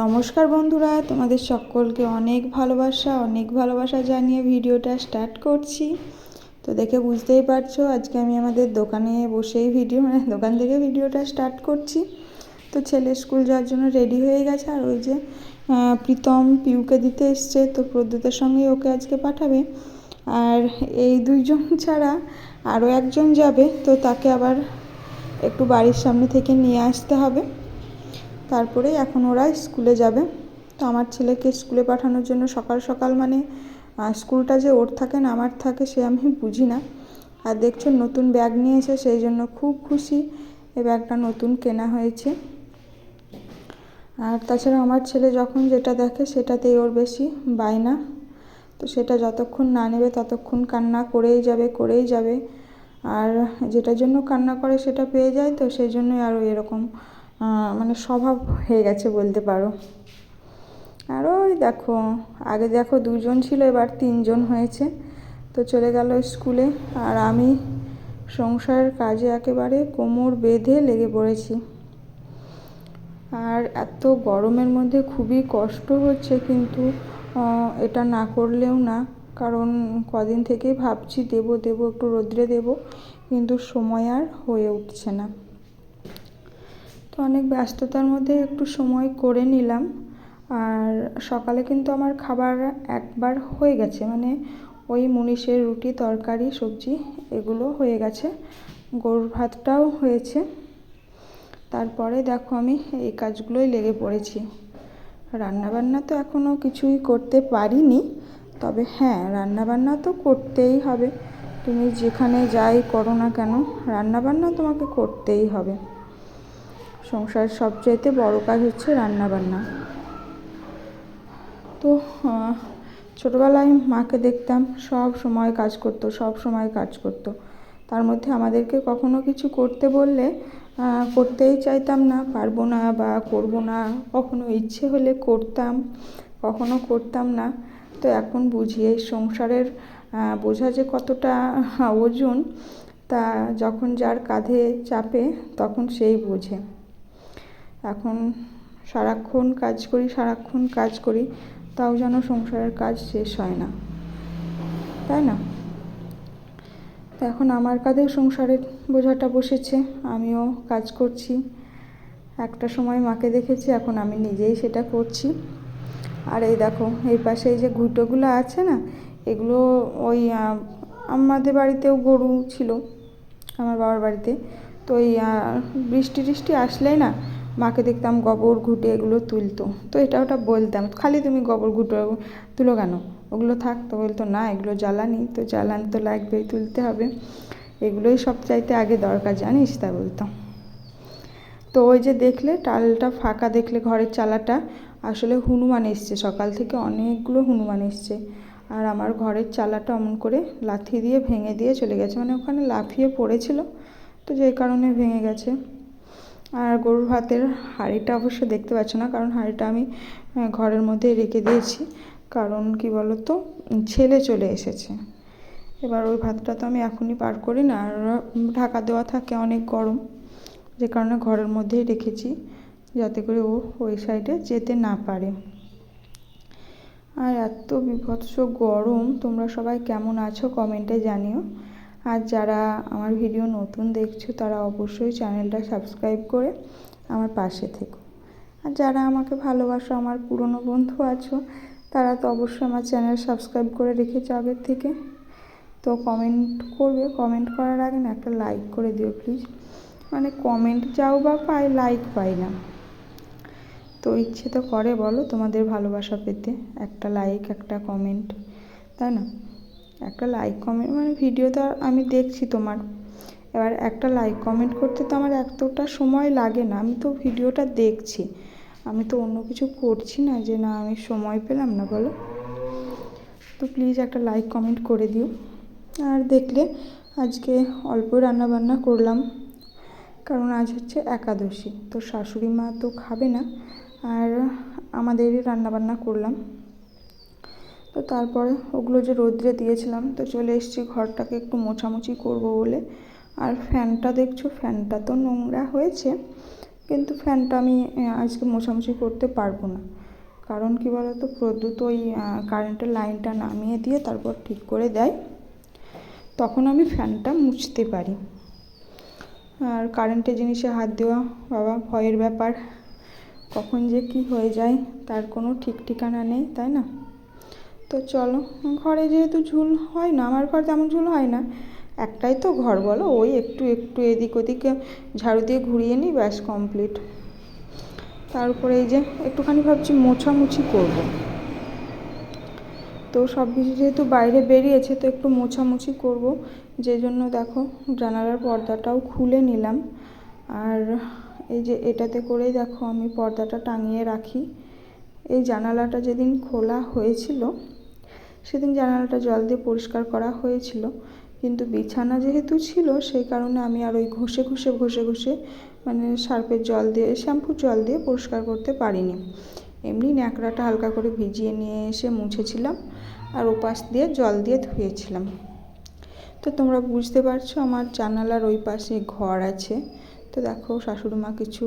নমস্কার বন্ধুরা, তোমাদের সকলকে অনেক ভালোবাসা অনেক ভালোবাসা জানিয়ে ভিডিওটা স্টার্ট করছি। তো দেখে বুঝতেই পারছ, আজকে আমি আমাদের দোকানে বসেই ভিডিও মানে দোকান থেকে ভিডিওটা স্টার্ট করছি। তো ছেলে স্কুল যাওয়ার জন্য রেডি হয়ে গেছে, আর ওই যে প্রীতম পিউকে দিতে এসছে, তো প্রদ্যুতের সঙ্গেই ওকে আজকে পাঠাবে। আর এই দুইজন ছাড়া আরও একজন যাবে, তো তাকে আবার একটু বাড়ির সামনে থেকে নিয়ে আসতে হবে। তারপরে এখন ওরা স্কুলে যাবে। তো আমার ছেলেকে স্কুলে পাঠানোর জন্য সকাল সকাল মানে স্কুলটা যে ওর থাকে না, আমার থাকে সে আমি বুঝি না। আর দেখছ নতুন ব্যাগ নিয়েছে সেই জন্য খুব খুশি এই ব্যাগটা নতুন কেনা হয়েছে। আর তাছাড়া আমার ছেলে যখন যেটা দেখে সেটাতেই ওর বেশি বায়না। তো সেটা যতক্ষণ না নেবে ততক্ষণ কান্না করেই যাবে করেই যাবে। আর যেটার জন্য কান্না করে সেটা পেয়ে যায় তো সেই জন্যই আরও এরকম মানে স্বভাব হয়ে গেছে বলতে পারো। আর ওই দেখো, আগে দেখো দুজন ছিল, এবার তিনজন হয়েছে। তো চলে গেল স্কুলে। আর আমি সংসারের কাজে একেবারে কোমর বেঁধে লেগে পড়েছি। আর এত গরমের মধ্যে খুবই কষ্ট হচ্ছে কিন্তু এটা না করলেও না। কারণ কদিন থেকেই ভাবছি দেব দেব, একটু রোদ্রে দেব। কিন্তু সময় আর হয়ে উঠছে না। তো অনেক ব্যস্ততার মধ্যে একটু সময় করে নিলাম। আর সকালে কিন্তু আমার খাবার একবার হয়ে গেছে। মানে ওই মুনিশের রুটি, তরকারি, সবজি এগুলো হয়ে গেছে। গরুর ভাতটাও হয়েছে। তারপরে দেখো আমি এই কাজগুলোই লেগে পড়েছি। রান্নাবান্না তো এখনও কিছুই করতে পারিনি। তবে হ্যাঁ রান্নাবান্না তো করতেই হবে। তুমি যেখানে যাই করো না কেন, রান্নাবান্না তোমাকে করতেই হবে। সংসার সবচাইতে বড় কাজ হচ্ছে রান্নাবান্না। তো ছোটোবেলায় মাকে দেখতাম সব সময় কাজ করতো, সব সময় কাজ করতো। তার মধ্যে আমাদেরকে কখনো কিছু করতে বললে করতেই চাইতাম না, পারব না বা করব না। কখনো ইচ্ছে হলে করতাম, কখনো করতাম না। তো এখন বুঝি এই সংসারের বোঝা যে কতটা ওজন, তা যখন যার কাঁধে চাপে তখন সেই বোঝে। এখন সারাক্ষণ কাজ করি, সারাক্ষণ কাজ করি, তাও যেন সংসারের কাজ শেষ হয় না। তাই না? তো এখন আমার কাঁধেও সংসারের বোঝাটা বসেছে, আমিও কাজ করছি। একটা সময় মাকে দেখেছি, এখন আমি নিজেই সেটা করছি। আর এই দেখো, এই পাশে এই যে ঘুটোগুলো আছে না, এগুলো ওই আমাদের বাড়িতেও গরু ছিল, আমার বাবার বাড়িতে। তো ওই বৃষ্টি টিষ্টি আসলেই না মাকে দেখতাম গোবর, ঘুটে এগুলো তুলতো। তো এটা ওটা বলতাম, খালি তুমি গোবর, ঘুটো তুলো কেন? ওগুলো থাকতো বলতো, না, এগুলো জ্বালানি, তো জ্বালানি তো লাগবেই, তুলতে হবে। এগুলোই সব চাইতে আগে দরকার, জানিস? তা বলতাম তো ওই যে দেখলে, টালটা ফাঁকা দেখলে ঘরের চালাটা, আসলে হনুমান এসছে। সকাল থেকে অনেকগুলো হনুমান এসছে। আর আমার ঘরের চালাটা অমন করে লাথি দিয়ে ভেঙে দিয়ে চলে গেছে। মানে ওখানে লাফিয়ে পড়েছিল, তো যে কারণে ভেঙে গেছে। আর গরুর ভাতের হাঁড়িটা অবশ্য দেখতে পাচ্ছ না, কারণ হাঁড়িটা আমি ঘরের মধ্যে রেখে দিয়েছি। কারণ কি বলো তো ছেলে চলে এসেছে। এবার ওই ভাতটা তো আমি এখনই পার করি না, আর ঢাকা দেওয়া থাকে অনেক গরম। যে কারণে ঘরের মধ্যেই রেখেছি, যাতে করে ও ওই সাইডে যেতে না পারে। আর এত বিভৎস গরম, তোমরা সবাই কেমন আছো কমেন্টে জানিও। আর যারা আমার ভিডিও নতুন দেখছ, তারা অবশ্যই চ্যানেলটা সাবস্ক্রাইব করে আমার পাশে থেকো। আর যারা আমাকে ভালোবাসো, আমার পুরনো বন্ধু আছো, তারা তো অবশ্যই আমার চ্যানেল সাবস্ক্রাইব করে রেখেছো আগের থেকে। তো কমেন্ট করবে কমেন্ট করার আগে না একটা লাইক করে দিও প্লিজ মানে কমেন্ট যাও বা পাই লাইক পাই না। তো ইচ্ছে তো করে বলো তোমাদের ভালোবাসা পেতে, একটা লাইক একটা কমেন্ট তাই না? একটা লাইক কমেন্ট মানে ভিডিও তো আমি দেখছি তোমার। এবার একটা লাইক কমেন্ট করতে তো আমার এতটা সময় লাগে না, আমি তো ভিডিওটা দেখছি। আমি তো অন্য কিছু করছি না যে না আমি সময় পেলাম না, বলো। তো প্লিজ একটা লাইক কমেন্ট করে দিও। আর দেখলে আজকে অল্প রান্না বান্না করলাম, কারণ আজ হচ্ছে একাদশী, তো শাশুড়ি মা তো খাবে না, আর আমাদেরই রান্নাবান্না করলাম। তো তারপরে ওগুলো যে রোদ্রে দিয়েছিলাম, তো চলে এসেছি ঘরটাকে একটু মোছামুছি করব বলে। আর ফ্যানটা দেখছ, ফ্যানটা তো নোংরা হয়েছে, কিন্তু ফ্যানটা আমি আজকে মোছামুছি করতে পারব না। কারণ কি বলতো, প্রদ্যুৎ ওই কারেন্টের লাইনটা নামিয়ে দিয়ে তারপর ঠিক করে দেয়। তখন আমি ফ্যানটা মুছতে পারি। আর কারেন্টের জিনিসে হাত দেওয়া, বাবা, ভয়ের ব্যাপার। কখন যে কি হয়ে যায়, তার কোনো ঠিক ঠিকানা নেই, তাই না? তো চলো, ঘরে যেহেতু ঝুল হয় না, আমার ঘর তেমন ঝুল হয় না। একটাই তো ঘর বলো, ওই একটু একটু এদিক ওদিকে ঝাড়ু দিয়ে ঘুরিয়ে নিই, ব্যাস কমপ্লিট তারপরে এই যে একটুখানি ভাবছি মোছামুছি করব। তো সব কিছু যেহেতু বাইরে বেরিয়েছে, তো একটু মোছামুছি করব। যে জন্য দেখো জানালার পর্দাটাও খুলে নিলাম। আর এই যে এটাতে করেই দেখো আমি পর্দাটা টাঙিয়ে রাখি। এই জানালাটা যেদিন খোলা হয়েছিল সেদিন জানালাটা জল দিয়ে পরিষ্কার করা হয়েছিল। কিন্তু বিছানা যেহেতু ছিল, সেই কারণে আমি আর ওই ঘষে ঘষে ঘষে ঘষে মানে সার্ফের জল দিয়ে, শ্যাম্পুর জল দিয়ে পরিষ্কার করতে পারিনি। এমনি ন্যাকড়াটা হালকা করে ভিজিয়ে নিয়ে এসে মুছেছিলাম আর ওপাশ দিয়ে জল দিয়ে ধুয়েছিলাম। তো তোমরা বুঝতে পারছ আমার জানালার ওই পাশে ঘর আছে। তো দেখো শাশুড়ি মা কিছু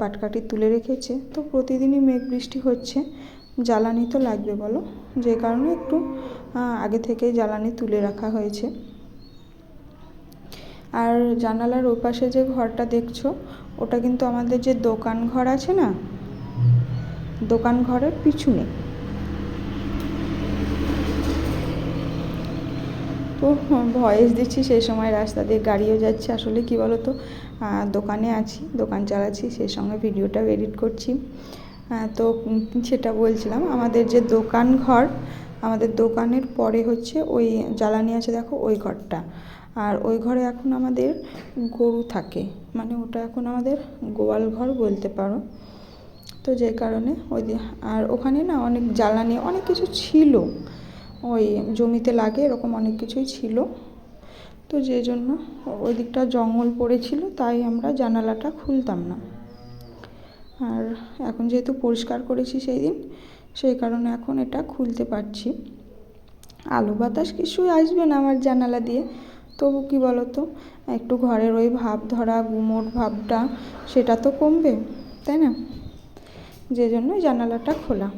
পাটকাটি তুলে রেখেছে। তো প্রতিদিনই মেঘ বৃষ্টি হচ্ছে। জ্বালানি তো লাগবে বলো। যে কারণে একটু আগে থেকেই জ্বালানি তুলে রাখা হয়েছে। আর জানালার ওই পাশে যে ঘরটা দেখছ, ওটা কিন্তু আমাদের যে দোকান ঘর আছে না? দোকান ঘরের পিছনে। তো, ভয়েস দিচ্ছি সেই সময় রাস্তা দিয়ে গাড়িও যাচ্ছে। আসলে কি বলো তো দোকানে আছি, দোকান চালাচ্ছি সেই সঙ্গে ভিডিওটাও এডিট করছি। তো সেটা বলছিলাম। আমাদের যে দোকান ঘর, আমাদের দোকানের পরে হচ্ছে ওই জ্বালানি আছে দেখো, ওই ঘরটা। আর ওই ঘরে এখন আমাদের গরু থাকে। মানে ওটা এখন আমাদের গোয়াল ঘর বলতে পারো। তো যে কারণে ওই আর ওখানে না অনেক জ্বালানি, অনেক কিছু ছিল। ওই জমিতে লাগে, এরকম অনেক কিছুই ছিল। তো যে জন্য ওই দিকটা জঙ্গল পড়েছিল, তাই আমরা জানালাটা খুলতাম না। আর এখন যেহেতু পরিষ্কার করেছি সেই দিন, সেই কারণে এখন এটা খুলতে পারছি। আলো বাতাস কিছুই আসবে না আমার জানালা দিয়ে। তবু কি বলো তো একটু ঘরের ওই ভাব ধরা, গুমোট ভাবটা, সেটা তো কমবে, তাই না? যে জন্য জানালাটা খোলা।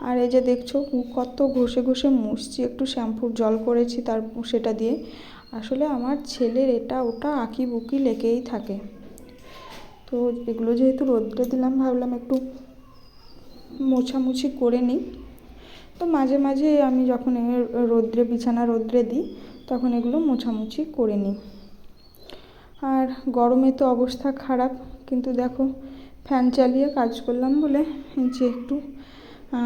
আর এই যে দেখছ কত ঘষে ঘষে মুছছি, একটু শ্যাম্পুর জল করেছি তার, সেটা দিয়ে। আসলে আমার ছেলের এটা, ওটা আঁকি বুকি লেগেই থাকে। তো এগুলো যেহেতু রোদ্রে দিলাম, ভাবলাম একটু মোছামুছি করে নিই। তো মাঝে মাঝে আমি যখন এ রোদ্রে, বিছানা রোদ্রে দিই, তখন এগুলো মোছামুছি করে নিই। আর গরমে তো অবস্থা খারাপ, কিন্তু দেখো ফ্যান চালিয়ে কাজ করলাম বলে যে একটু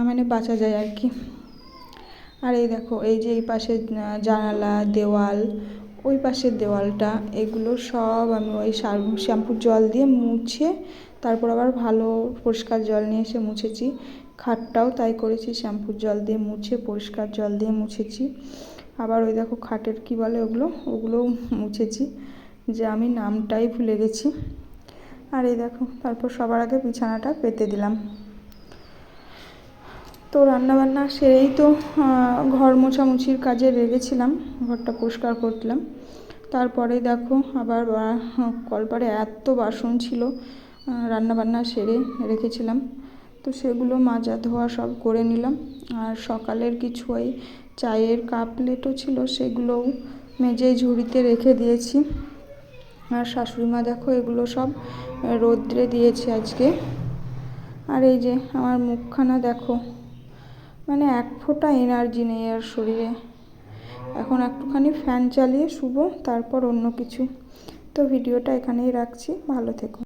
মানে বাঁচা যায় আর কি। আর এই দেখো, এই যে এই পাশে জানালা, দেওয়াল ওই পাশের দেওয়ালটা, এগুলো সব আমি ওই শ্যাম্পুর জল দিয়ে মুছে, তারপর আবার ভালো পরিষ্কার জল নিয়ে এসে মুছেছি। খাটটাও তাই করেছি, শ্যাম্পুর জল দিয়ে মুছে, পরিষ্কার জল দিয়ে মুছেছি। আবার ওই দেখো খাটের কী বলে ওগুলো? ওগুলোও মুছেছি, যে আমি নামটাই ভুলে গেছি। আর এই দেখো, তারপর সবার আগে বিছানাটা পেতে দিলাম। তো রান্নাবান্না সেরেই তো ঘর মোছামুছির কাজে লেগেছিলাম, ঘরটা পরিষ্কার করলাম। তারপরে দেখো আবার কলপারে এত বাসন ছিল রান্নাবান্না সেরে রেখেছিলাম। তো সেগুলো মাজা ধোয়া সব করে নিলাম। আর সকালের কিছু ওই চায়ের কাপ প্লেটও ছিল, সেগুলোও মেজে ঝুড়িতে রেখে দিয়েছি। আর শাশুড়ি মা দেখো এগুলো সব রোদ্রে দিয়েছে আজকে। আর এই যে আমার মুখখানা দেখো মানে এক ফোঁটা এনার্জি নেই আর শরীরে। এখন একটুখানি ফ্যান চালিয়ে শুবো, তারপর অন্য কিছু। তো ভিডিওটা এখানেই রাখছি, ভালো থেকো।